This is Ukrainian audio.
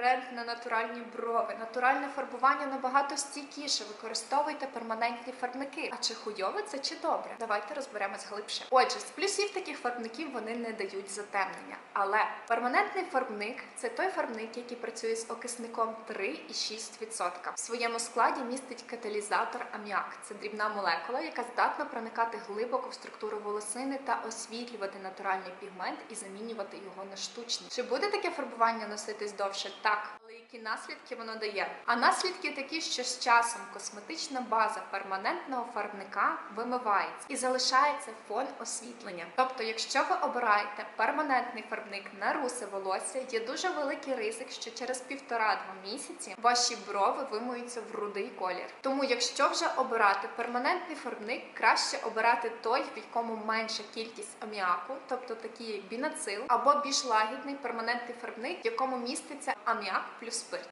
Тренд на натуральні брови. Натуральне фарбування набагато стійкіше. Використовуйте перманентні фарбники. А чи хуйове це чи добре? Давайте розберемось глибше. Отже, з плюсів таких фарбників вони не дають затемнення. Але перманентний фарбник це той фарбник, який працює з окисником 3,6%. В своєму складі містить каталізатор аміак. Це дрібна молекула, яка здатна проникати глибоко в структуру волосини та освітлювати натуральний пігмент і замінювати його на штучний. Чи буде таке фарбування носитись довше? Так. Але які наслідки воно дає? А наслідки такі, що з часом косметична база перманентного фарбника вимивається і залишається фон освітлення. Тобто, якщо ви обираєте перманентний фарбник на русе волосся, є дуже великий ризик, що через півтора-два місяці ваші брови вимиються в рудий колір. Тому, якщо вже обирати перманентний фарбник, краще обирати той, в якому менша кількість аміаку, тобто такий як бінацил, або більш лагідний перманентний фарбник, в якому міститься аміак плюс спирт.